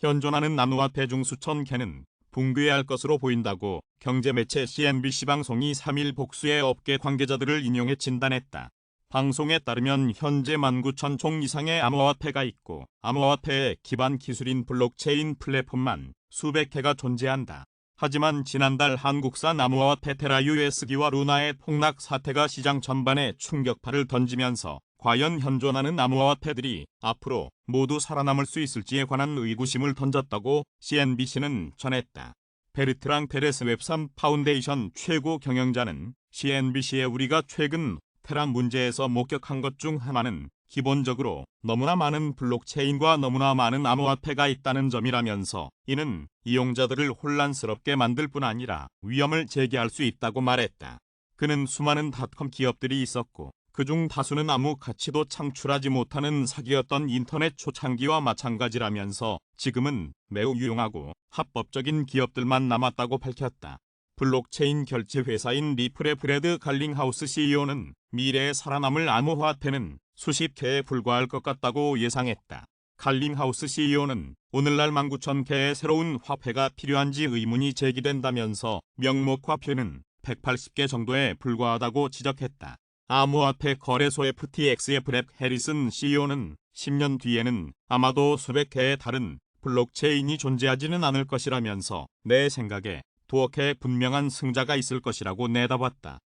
현존하는 나무화폐 중 수천 개는 붕괴할 것으로 보인다고 경제매체 CNBC 방송이 3일 복수의 업계 관계자들을 인용해 진단했다. 방송에 따르면 현재 19,000종 이상의 암호화폐가 있고 암호화폐의 기반 기술인 블록체인 플랫폼만 수백 개가 존재한다. 하지만 지난달 한국산 암호화폐 테라 USD와 루나의 폭락 사태가 시장 전반에 충격파를 던지면서 과연 현존하는 암호화폐들이 앞으로 모두 살아남을 수 있을지에 관한 의구심을 던졌다고 CNBC는 전했다. 베르트랑 페레스 웹3 파운데이션 최고 경영자는 CNBC에 우리가 최근 테라 문제에서 목격한 것 중 하나는 기본적으로 너무나 많은 블록체인과 너무나 많은 암호화폐가 있다는 점이라면서 이는 이용자들을 혼란스럽게 만들 뿐 아니라 위험을 제기할 수 있다고 말했다. 그는 수많은 닷컴 기업들이 있었고 그중 다수는 아무 가치도 창출하지 못하는 사기였던 인터넷 초창기와 마찬가지라면서 지금은 매우 유용하고 합법적인 기업들만 남았다고 밝혔다. 블록체인 결제 회사인 리플의 브래드 갈링하우스 CEO는 미래에 살아남을 암호화폐는 수십 개에 불과할 것 같다고 예상했다. 갈링하우스 CEO는 오늘날 19,000개의 새로운 화폐가 필요한지 의문이 제기된다면서 명목 화폐는 180개 정도에 불과하다고 지적했다. 암호화폐 거래소 FTX의 브랩 해리슨 CEO는 10년 뒤에는 아마도 수백 개의 다른 블록체인이 존재하지는 않을 것이라면서 내 생각에 개의 분명한 승자가 있을 것이라고 내다봤다.